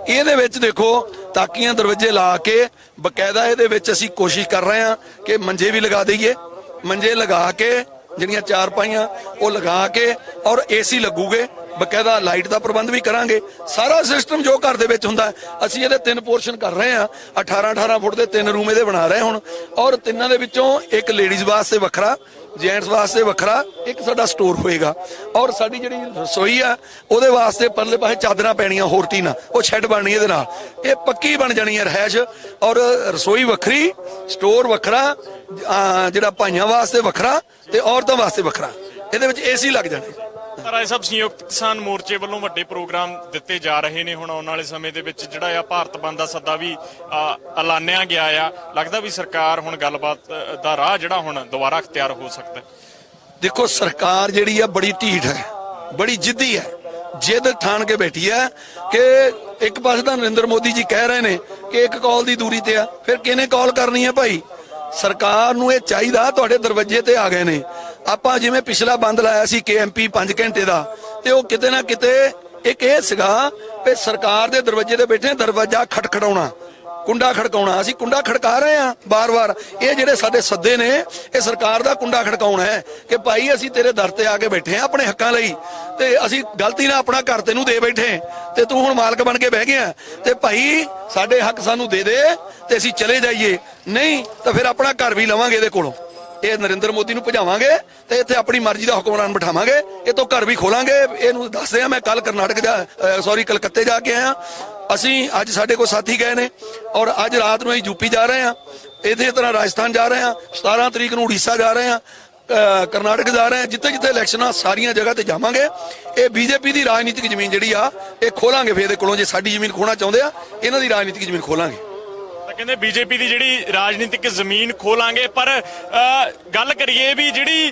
ਇਹਦੇ ਵਿੱਚ ਦੇਖੋ, ਤਾਕੀਆਂ ਦਰਵਾਜ਼ੇ ਲਾ ਕੇ ਬਕਾਇਦਾ ਇਹਦੇ ਵਿੱਚ ਅਸੀਂ ਕੋਸ਼ਿਸ਼ ਕਰ ਰਹੇ ਹਾਂ ਕਿ ਮੰਜੇ ਵੀ ਲਗਾ ਦਈਏ। ਮੰਜੇ ਲਗਾ ਕੇ, ਜਿਹੜੀਆਂ ਚਾਰ ਪਾਈਆਂ, ਉਹ ਲਗਾ ਕੇ ਔਰ ਏਸੀ ਲੱਗੂਗੇ। ਬਕਾਇਦਾ ਲਾਈਟ ਦਾ ਪ੍ਰਬੰਧ ਵੀ ਕਰਾਂਗੇ। ਸਾਰਾ ਸਿਸਟਮ ਜੋ ਘਰ ਦੇ ਵਿੱਚ ਹੁੰਦਾ, ਅਸੀਂ ਇਹਦੇ ਤਿੰਨ ਪੋਰਸ਼ਨ ਕਰ ਰਹੇ ਹਾਂ। 18 18 ਫੁੱਟ ਦੇ ਤਿੰਨ ਰੂਮ ਇਹਦੇ ਬਣਾ ਰਹੇ ਹੁਣ। ਔਰ ਤਿੰਨਾਂ ਦੇ ਵਿੱਚੋਂ ਇੱਕ ਲੇਡੀਜ਼ ਵਾਸਤੇ ਵੱਖਰਾ ਜੈਂਟਸ ਵਾਸਤੇ ਵੱਖਰਾ ਇੱਕ ਸਾਡਾ ਸਟੋਰ ਹੋਏਗਾ। ਔਰ ਸਾਡੀ ਜਿਹੜੀ ਰਸੋਈ ਆ, ਉਹਦੇ ਵਾਸਤੇ ਪਰਲੇ ਪਾਸੇ ਚਾਦਰਾਂ ਪੈਣੀਆਂ, ਹੋਰ ਟੀਨਾ ਉਹ ਸ਼ੈੱਡ ਬਣਨੀ ਇਹਦੇ ਨਾਲ। ਇਹ ਪੱਕੀ ਬਣ ਜਾਣੀ ਹੈ ਰਹਿਸ਼ ਔਰ ਰਸੋਈ ਵੱਖਰੀ, ਸਟੋਰ ਵੱਖਰਾ ਜਿਹੜਾ ਭਾਈਆਂ ਵਾਸਤੇ ਵੱਖਰਾ ਤੇ ਔਰਤਾਂ ਵਾਸਤੇ ਵੱਖਰਾ। ਇਹਦੇ ਵਿੱਚ ਏਸੀ ਲੱਗ ਜਾਣੇ। ਰਾਏ ਸਾਹਿਬ ਸੰਯੁਕਤ ਕਿਸਾਨ ਮੋਰਚੇ ਵੱਲੋਂ ਵੱਡੇ ਪ੍ਰੋਗਰਾਮ ਦਿੱਤੇ ਜਾ ਰਹੇ ਨੇ ਹੁਣ ਆਉਣ ਵਾਲੇ ਸਮੇਂ ਦੇ ਵਿੱਚ, ਜਿਹੜਾ ਆ ਭਾਰਤ ਬੰਦ ਦਾ ਸੱਦਾ ਵੀ ਐਲਾਨਿਆ ਗਿਆ ਆ। ਲੱਗਦਾ ਵੀ ਸਰਕਾਰ ਹੁਣ ਗੱਲਬਾਤ ਦਾ ਰਾਹ ਜਿਹੜਾ ਹੁਣ ਦੁਬਾਰਾ ਅਖਤਿਆਰ ਹੋ ਸਕਦਾ ਦੇਖੋ, ਸਰਕਾਰ ਜਿਹੜੀ ਆ ਬੜੀ ਢੀਠ ਹੈ, ਬੜੀ ਜਿੱਦੀ ਹੈ। ਜਿੱਦ ਠਾਣ ਕੇ ਬੈਠੀ ਹੈ ਕਿ ਇੱਕ ਪਾਸੇ ਤਾਂ ਨਰਿੰਦਰ ਮੋਦੀ ਜੀ ਕਹਿ ਰਹੇ ਨੇ ਕਿ ਇੱਕ ਕਾਲ ਦੀ ਦੂਰੀ ਤੇ ਆ, ਫਿਰ ਕਿਹਨੇ ਕਾਲ ਕਰਨੀ ਹੈ ਭਾਈ? ਸਰਕਾਰ ਨੂੰ ਇਹ ਚਾਹੀਦਾ, ਤੁਹਾਡੇ ਦਰਵਾਜ਼ੇ ਤੇ ਆ ਗਏ ਨੇ। ਆਪਾਂ ਜਿਵੇਂ ਪਿਛਲਾ ਬੰਦ ਲਾਇਆ ਸੀ ਕੇਐਮਪੀ 5 ਘੰਟੇ ਦਾ, ਤੇ ਉਹ ਕਿਤੇ ਨਾ ਕਿਤੇ ਇੱਕ ਇਹ ਸੀਗਾ ਵੀ ਸਰਕਾਰ ਦੇ ਦਰਵਾਜ਼ੇ ਤੇ ਬੈਠੇ ਦਰਵਾਜ਼ਾ ਖਟਖੜਾਉਣਾ ਕੁੰਡਾ ਖੜਕਾਉਣਾ। ਅਸੀਂ ਕੁੰਡਾ ਖੜਕਾ ਰਹੇ ਹਾਂ ਬਾਰ-ਬਾਰ। ਇਹ ਜਿਹੜੇ ਸਾਡੇ ਸੱਦੇ ਨੇ, ਇਹ ਸਰਕਾਰ ਦਾ ਕੁੰਡਾ ਖੜਕਾਉਣਾ ਹੈ ਕਿ ਭਾਈ ਅਸੀਂ ਤੇਰੇ ਦਰ ਤੇ ਆ ਕੇ ਬੈਠੇ ਹਾਂ ਆਪਣੇ ਹੱਕਾਂ ਲਈ, ਤੇ ਅਸੀਂ ਗਲਤੀ ਨਾਲ ਆਪਣਾ ਘਰ ਤੈਨੂੰ ਦੇ ਬੈਠੇ ਤੇ ਤੂੰ ਹੁਣ ਮਾਲਕ ਬਣ ਕੇ ਬਹਿ ਗਿਆ, ਤੇ ਭਾਈ ਸਾਡੇ ਹੱਕ ਸਾਨੂੰ ਦੇ ਦੇ, ਤੇ ਅਸੀਂ ਚਲੇ ਜਾਈਏ। ਨਹੀਂ, ਤਾਂ ਫਿਰ ਆਪਣਾ ਘਰ ਵੀ ਲਵਾਂਗੇ ਇਹਦੇ ਕੋਲੋਂ। ਇਹ ਨਰਿੰਦਰ ਮੋਦੀ ਨੂੰ ਭਜਾਵਾਂਗੇ ਤੇ ਇੱਥੇ ਆਪਣੀ ਮਰਜ਼ੀ ਦਾ ਹੁਕਮਰਾਨ ਬਿਠਾਵਾਂਗੇ। ਇਹ ਤੋਂ ਘਰ ਵੀ ਖੋਲਾਂਗੇ। ਇਹਨੂੰ ਦੱਸ ਰਿਹਾ ਮੈਂ ਕੱਲ ਕਰਨਾਟਕ ਜਾ ਸੌਰੀ ਕਲਕੱਤੇ ਜਾ ਕੇ ਆਇਆ। ਅਸੀਂ ਅੱਜ ਸਾਡੇ ਕੋਲ ਸਾਥੀ ਗਏ ਨੇ ਔਰ ਅੱਜ ਰਾਤ ਨੂੰ ਅਸੀਂ ਯੂਪੀ ਜਾ ਰਹੇ ਹਾਂ। ਇਸੇ ਤਰ੍ਹਾਂ ਰਾਜਸਥਾਨ ਜਾ ਰਹੇ ਹਾਂ। 17 ਤਰੀਕ ਨੂੰ ਉੜੀਸਾ ਜਾ ਰਹੇ ਹਾਂ। ਕਰਨਾਟਕ ਜਾ ਰਹੇ ਹਾਂ। ਜਿੱਥੇ ਜਿੱਥੇ ਇਲੈਕਸ਼ਨਾਂ ਸਾਰੀਆਂ ਜਗ੍ਹਾ ਤੇ ਜਾਵਾਂਗੇ। ਇਹ ਬੀਜੇਪੀ ਦੀ ਰਾਜਨੀਤਿਕ ਜ਼ਮੀਨ ਜਿਹੜੀ ਆ, ਇਹ ਖੋਲਾਂਗੇ ਫੇਰ ਇਹਦੇ ਕੋਲੋਂ। ਜੇ ਸਾਡੀ ਜ਼ਮੀਨ ਖੋਣਾ ਚਾਹੁੰਦੇ ਆ, ਇਹਨਾਂ ਦੀ ਰਾਜਨੀਤਿਕ ਜ਼ਮੀਨ ਖੋਲਾਂਗੇ। ਕਹਿੰਦੇ ਬੀਜੇਪੀ ਦੀ ਜਿਹੜੀ ਰਾਜਨੀਤਿਕ ਜ਼ਮੀਨ ਖੋਲਾਂਗੇ ਪਰ ਗੱਲ ਕਰੀਏ ਵੀ ਜਿਹੜੀ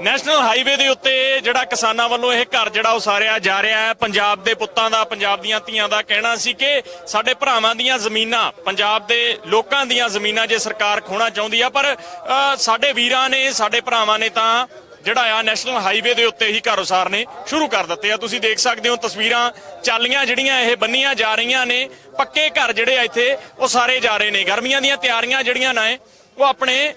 ਨੈਸ਼ਨਲ ਹਾਈਵੇ ਦੇ ਉੱਤੇ ਜਿਹੜਾ ਕਿਸਾਨਾਂ ਵੱਲੋਂ ਇਹ ਘਰ ਜਿਹੜਾ ਉਸਾਰਿਆ ਜਾ ਰਿਹਾ ਹੈ ਪੰਜਾਬ ਦੇ ਪੁੱਤਾਂ ਦਾ ਪੰਜਾਬ ਦੀਆਂ ਧੀਆਂ ਦਾ ਕਹਿਣਾ ਸੀ ਕਿ ਸਾਡੇ ਭਰਾਵਾਂ ਦੀਆਂ ਜ਼ਮੀਨਾਂ ਪੰਜਾਬ ਦੇ ਲੋਕਾਂ ਦੀਆਂ ਜ਼ਮੀਨਾਂ ਜੇ ਸਰਕਾਰ ਖੋਣਾ ਚਾਹੁੰਦੀ ਆ ਪਰ ਅ, ਸਾਡੇ ਵੀਰਾਂ ਨੇ ਸਾਡੇ ਭਰਾਵਾਂ ਨੇ ਤਾਂ ਜਿਹੜਾ ਆ ਨੈਸ਼ਨਲ ਹਾਈਵੇ ਦੇ ਉੱਤੇ ਹੀ ਘਰ ਉਸਾਰਨੇ ਸ਼ੁਰੂ ਕਰ ਦਿੱਤੇ ਆ। ਤੁਸੀਂ ਦੇਖ ਸਕਦੇ ਹੋ ਤਸਵੀਰਾਂ, ਚਾਲੀਆਂ ਜਿਹੜੀਆਂ ਇਹ ਬੰਨੀਆਂ ਜਾ ਰਹੀਆਂ ਨੇ, ਪੱਕੇ ਘਰ ਜਿਹੜੇ ਆ ਇੱਥੇ ਉਹ ਸਾਰੇ ਜਾ ਰਹੇ ਨੇ। ਗਰਮੀਆਂ ਦੀਆਂ ਤਿਆਰੀਆਂ ਜਿਹੜੀਆਂ ਨੇ, ਉਹ ਆਪਣੇ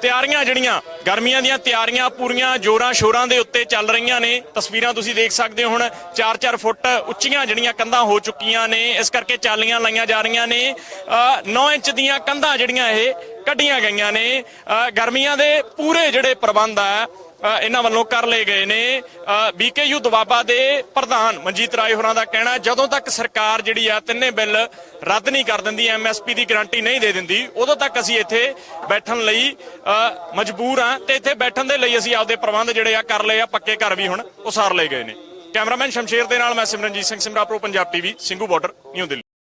ਤਿਆਰੀਆਂ ਜਿਹੜੀਆਂ, ਗਰਮੀਆਂ ਦੀਆਂ ਤਿਆਰੀਆਂ ਪੂਰੀਆਂ ਜੋਰਾਂ ਸ਼ੋਰਾਂ ਦੇ ਉੱਤੇ ਚੱਲ ਰਹੀਆਂ ਨੇ। ਤਸਵੀਰਾਂ ਤੁਸੀਂ ਦੇਖ ਸਕਦੇ ਹੋ ਹੁਣ 4-4 ਫੁੱਟ ਉੱਚੀਆਂ ਜਿਹੜੀਆਂ ਕੰਧਾਂ ਹੋ ਚੁੱਕੀਆਂ ਨੇ, ਇਸ ਕਰਕੇ ਚਾਲੀਆਂ ਲਾਈਆਂ ਜਾ ਰਹੀਆਂ ਨੇ। 9 ਇੰਚ ਦੀਆਂ ਕੰਧਾਂ ਜਿਹੜੀਆਂ ਇਹ ਕੱਢੀਆਂ ਗਈਆਂ ਨੇ। ਗਰਮੀਆਂ ਦੇ ਪੂਰੇ ਜਿਹੜੇ ਪ੍ਰਬੰਧ ਆ ਇਹਨਾਂ ਵੱਲੋਂ ਕਰ ਲਏ ਗਏ ਨੇ। ਬੀਕੇਯੂ ਦਵਾਬਾ ਦੇ ਪ੍ਰਧਾਨ ਮਨਜੀਤ ਰਾਏ ਹੋਰਾਂ ਦਾ ਕਹਿਣਾ, ਜਦੋਂ ਤੱਕ ਸਰਕਾਰ ਜਿਹੜੀ ਆ ਤਿੰਨੇ ਬਿੱਲ ਰੱਦ ਨਹੀਂ ਕਰ ਦਿੰਦੀ ਐਮਐਸਪੀ ਦੀ ਗਾਰੰਟੀ ਨਹੀਂ ਦੇ ਦਿੰਦੀ, ਉਦੋਂ ਤੱਕ ਅਸੀਂ ਇੱਥੇ ਬੈਠਣ ਲਈ ਮਜਬੂਰ ਆ ਤੇ ਇੱਥੇ ਬੈਠਣ ਦੇ ਲਈ ਅਸੀਂ ਆਪਦੇ ਪ੍ਰਬੰਧ ਜਿਹੜੇ ਆ ਕਰ ਲਏ ਆ, ਪੱਕੇ ਘਰ ਵੀ ਹੁਣ ਉਸਾਰ ਲਏ ਗਏ ਨੇ। ਕੈਮਰਾਮੈਨ ਸ਼ਮਸ਼ੇਰ ਦੇ ਨਾਲ ਮੈਂ Simranjit Singh Simra pro Punjab TV, Singhu border, new Delhi.